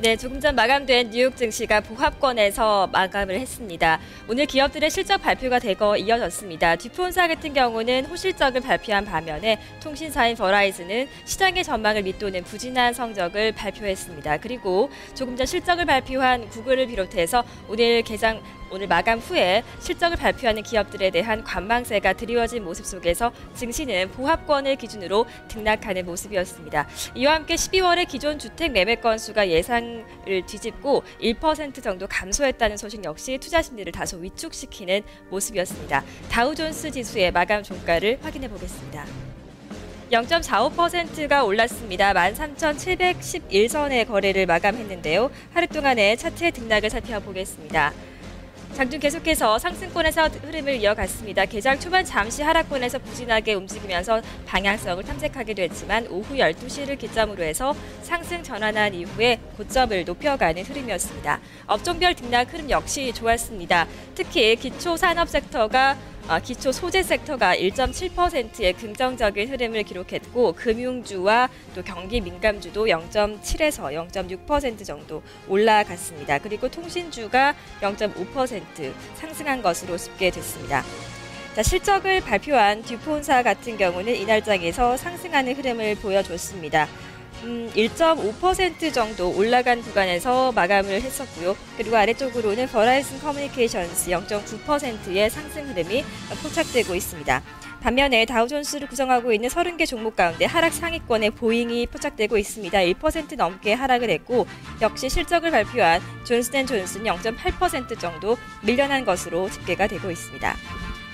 네, 조금 전 마감된 뉴욕 증시가 보합권에서 마감을 했습니다. 오늘 기업들의 실적 발표가 대거 이어졌습니다. 듀폰사 같은 경우는 호실적을 발표한 반면에 통신사인 버라이즈는 시장의 전망을 밑도는 부진한 성적을 발표했습니다. 그리고 조금 전 실적을 발표한 구글을 비롯해서 오늘 개장 오늘 마감 후에 실적을 발표하는 기업들에 대한 관망세가 드리워진 모습 속에서 증시는 보합권을 기준으로 등락하는 모습이었습니다. 이와 함께 12월에 기존 주택 매매 건수가 예상을 뒤집고 1% 정도 감소했다는 소식 역시 투자 심리를 다소 위축시키는 모습이었습니다. 다우존스 지수의 마감 종가를 확인해 보겠습니다. 0.45%가 올랐습니다. 13,711선의 거래를 마감했는데요. 하루 동안의 차트의 등락을 살펴보겠습니다. 장중 계속해서 상승권에서 흐름을 이어갔습니다. 개장 초반 잠시 하락권에서 부진하게 움직이면서 방향성을 탐색하기도 했지만 오후 12시를 기점으로 해서 상승 전환한 이후에 고점을 높여가는 흐름이었습니다. 업종별 등락 흐름 역시 좋았습니다. 특히 기초 산업 섹터가 어, 기초 소재 섹터가 1.7%의 긍정적인 흐름을 기록했고 금융주와 또 경기 민감주도 0.7에서 0.6% 정도 올라갔습니다. 그리고 통신주가 0.5% 상승한 것으로 집계됐습니다. 자, 실적을 발표한 듀폰사 같은 경우는 이날장에서 상승하는 흐름을 보여줬습니다. 음, 1.5% 정도 올라간 구간에서 마감을 했었고요. 그리고 아래쪽으로는 버라이슨 커뮤니케이션스 0.9%의 상승 흐름이 포착되고 있습니다. 반면에 다우존스를 구성하고 있는 30개 종목 가운데 하락 상위권에 보잉이 포착되고 있습니다. 1% 넘게 하락을 했고 역시 실적을 발표한 존스앤존슨 0.8% 정도 밀려난 것으로 집계가 되고 있습니다.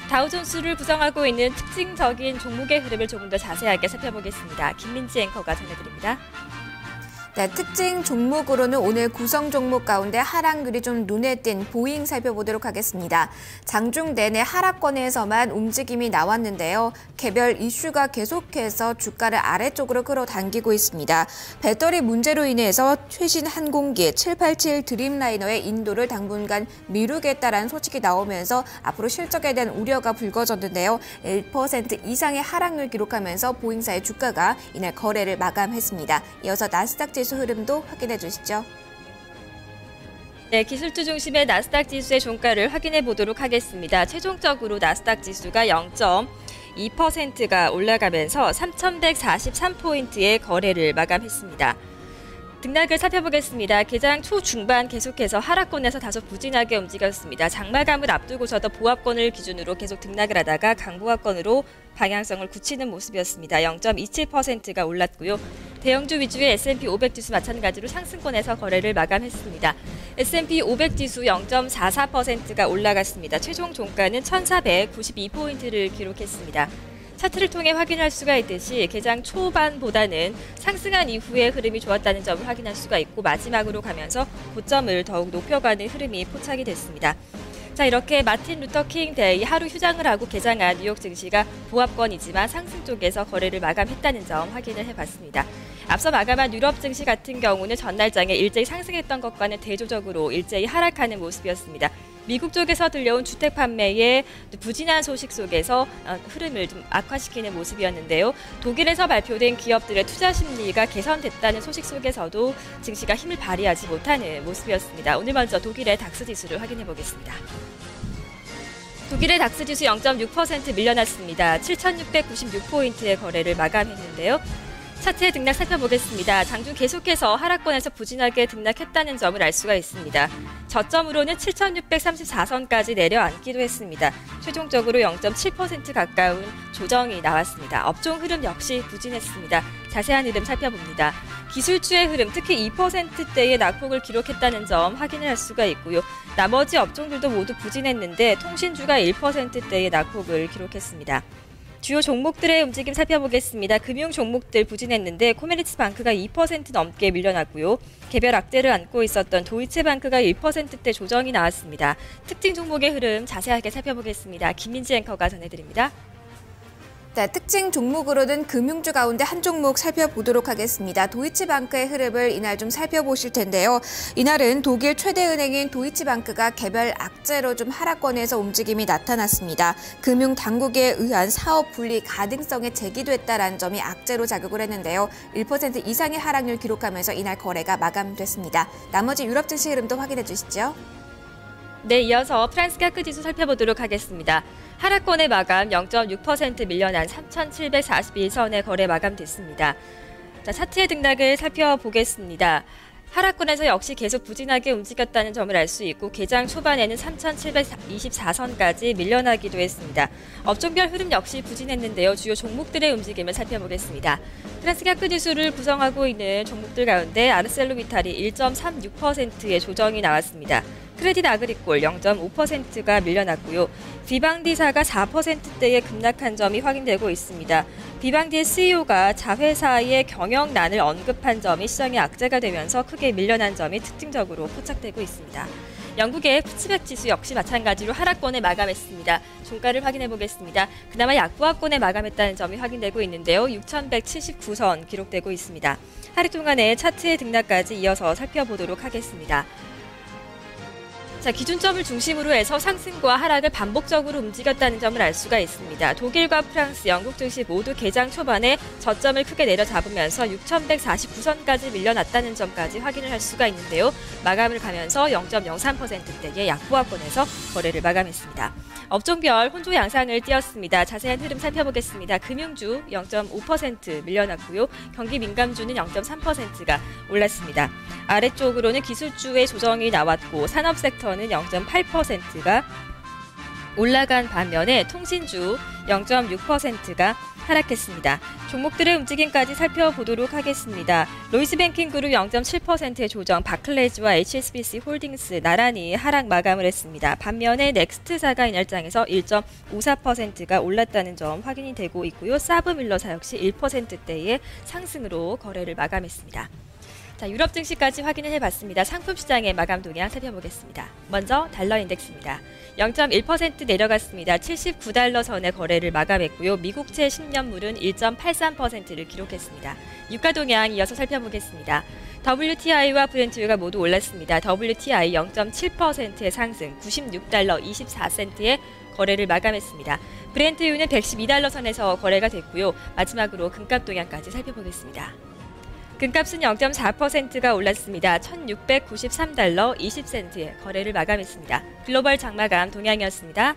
다우존스를 구성하고 있는 특징적인 종목의 흐름을 조금 더 자세하게 살펴보겠습니다. 김민지 앵커가 전해드립니다. 네, 특징 종목으로는 오늘 구성 종목 가운데 하락률이 좀 눈에 띈 보잉 살펴보도록 하겠습니다. 장중 내내 하락권에서만 움직임이 나왔는데요. 개별 이슈가 계속해서 주가를 아래쪽으로 끌어당기고 있습니다. 배터리 문제로 인해서 최신 항공기 787 드림라이너의 인도를 당분간 미루겠다라는 소식이 나오면서 앞으로 실적에 대한 우려가 불거졌는데요. 1% 이상의 하락률 기록하면서 보잉사의 주가가 이날 거래를 마감했습니다. 이어서 나스닥 지 지수 흐름도 확인해 주시죠. 네, 기술주 중심의 나스닥 지수의 종가를 확인해 보도록 하겠습니다. 최종적으로 나스닥 지수가 0.2%가 올라가면서 3,143포인트의 거래를 마감했습니다. 등락을 살펴보겠습니다. 개장 초중반 계속해서 하락권에서 다소 부진하게 움직였습니다. 장마감을 앞두고서도 보합권을 기준으로 계속 등락을 하다가 강보합권으로 방향성을 굳히는 모습이었습니다. 0.27%가 올랐고요. 대형주 위주의 S&P 500 지수 마찬가지로 상승권에서 거래를 마감했습니다. S&P 500 지수 0.44%가 올라갔습니다. 최종 종가는 1,492포인트를 기록했습니다. 차트를 통해 확인할 수가 있듯이 개장 초반보다는 상승한 이후의 흐름이 좋았다는 점을 확인할 수가 있고 마지막으로 가면서 고점을 더욱 높여가는 흐름이 포착이 됐습니다. 자 이렇게 마틴 루터 킹 데이 하루 휴장을 하고 개장한 뉴욕 증시가 보합권이지만 상승 쪽에서 거래를 마감했다는 점 확인을 해봤습니다. 앞서 마감한 유럽 증시 같은 경우는 전날장에 일제히 상승했던 것과는 대조적으로 일제히 하락하는 모습이었습니다. 미국 쪽에서 들려온 주택 판매의 부진한 소식 속에서 어, 흐름을 좀 악화시키는 모습이었는데요. 독일에서 발표된 기업들의 투자 심리가 개선됐다는 소식 속에서도 증시가 힘을 발휘하지 못하는 모습이었습니다. 오늘 먼저 독일의 닥스 지수를 확인해 보겠습니다. 독일의 닥스 지수 0.6% 밀려났습니다. 7,696포인트의 거래를 마감했는데요. 차트의 등락 살펴보겠습니다. 장중 계속해서 하락권에서 부진하게 등락했다는 점을 알 수가 있습니다. 저점으로는 7,634선까지 내려앉기도 했습니다. 최종적으로 0.7% 가까운 조정이 나왔습니다. 업종 흐름 역시 부진했습니다. 자세한 흐름 살펴봅니다. 기술주의 흐름, 특히 2%대의 낙폭을 기록했다는 점 확인을 할 수가 있고요. 나머지 업종들도 모두 부진했는데 통신주가 1%대의 낙폭을 기록했습니다. 주요 종목들의 움직임 살펴보겠습니다. 금융 종목들 부진했는데 코메리츠 방크가 2% 넘게 밀려났고요. 개별 악재를 안고 있었던 도이체 방크가 1%대 조정이 나왔습니다. 특징 종목의 흐름 자세하게 살펴보겠습니다. 김민지 앵커가 전해드립니다. 네, 특징 종목으로는 금융주 가운데 한 종목 살펴보도록 하겠습니다. 도이치방크의 흐름을 이날 좀 살펴보실 텐데요. 이날은 독일 최대 은행인 도이치방크가 개별 악재로 좀 하락권에서 움직임이 나타났습니다. 금융 당국에 의한 사업 분리 가능성에 제기됐다라는 점이 악재로 작용을 했는데요. 1% 이상의 하락률 기록하면서 이날 거래가 마감됐습니다. 나머지 유럽 증시 흐름도 확인해 주시죠. 네, 이어서 프랑스 카크 지수 살펴보도록 하겠습니다. 하락권의 마감 0.6% 밀려난 3,742선의 거래 마감됐습니다. 자, 차트의 등락을 살펴보겠습니다. 하락권에서 역시 계속 부진하게 움직였다는 점을 알 수 있고 개장 초반에는 3,724선까지 밀려나기도 했습니다. 업종별 흐름 역시 부진했는데요. 주요 종목들의 움직임을 살펴보겠습니다. 카크 지수를 구성하고 있는 종목들 가운데 아르셀로미탈이 1.36%의 조정이 나왔습니다. 크레딧 아그리콜 0.5%가 밀려났고요. 비방디사가 4%대의 급락한 점이 확인되고 있습니다. 비방디의 CEO가 자회사의 경영난을 언급한 점이 시장의 악재가 되면서 크게 밀려난 점이 특징적으로 포착되고 있습니다. 영국의 푸츠백 지수 역시 마찬가지로 하락권에 마감했습니다. 종가를 확인해 보겠습니다. 그나마 약보합권에 마감했다는 점이 확인되고 있는데요. 6,179선 기록되고 있습니다. 하루 동안의 차트의 등락까지 이어서 살펴보도록 하겠습니다. 자, 기준점을 중심으로 해서 상승과 하락을 반복적으로 움직였다는 점을 알 수가 있습니다. 독일과 프랑스, 영국 증시 모두 개장 초반에 저점을 크게 내려잡으면서 6,149선까지 밀려났다는 점까지 확인을 할 수가 있는데요. 마감을 가면서 0.03%대의 약보합권에서 거래를 마감했습니다. 업종별 혼조 양상을 띄었습니다. 자세한 흐름 살펴보겠습니다. 금융주 0.5% 밀려났고요. 경기 민감주는 0.3%가 올랐습니다. 아래쪽으로는 기술주의 조정이 나왔고 산업 섹터 는 0.8%가 올라간 반면에 통신주 0.6%가 하락했습니다. 종목들의 움직임까지 살펴보도록 하겠습니다. 로이스뱅킹그룹 0.7%의 조정, 바클레즈와 HSBC 홀딩스 나란히 하락 마감을 했습니다. 반면에 넥스트사가 이날장에서 1.54%가 올랐다는 점 확인이 되고 있고요. 사브밀러사 역시 1%대의 상승으로 거래를 마감했습니다. 자, 유럽 증시까지 확인을 해봤습니다. 상품 시장의 마감 동향 살펴보겠습니다. 먼저 달러 인덱스입니다. 0.1% 내려갔습니다. 79달러 선의 거래를 마감했고요. 미국채 10년물은 1.83%를 기록했습니다. 유가 동향 이어서 살펴보겠습니다. WTI와 브렌트유가 모두 올랐습니다. WTI 0.7%의 상승, 96달러 24센트의 거래를 마감했습니다. 브렌트유는 112달러 선에서 거래가 됐고요. 마지막으로 금값 동향까지 살펴보겠습니다. 금값은 0.4%가 올랐습니다. 1693달러 20센트에 거래를 마감했습니다. 글로벌 장마감 동향이었습니다.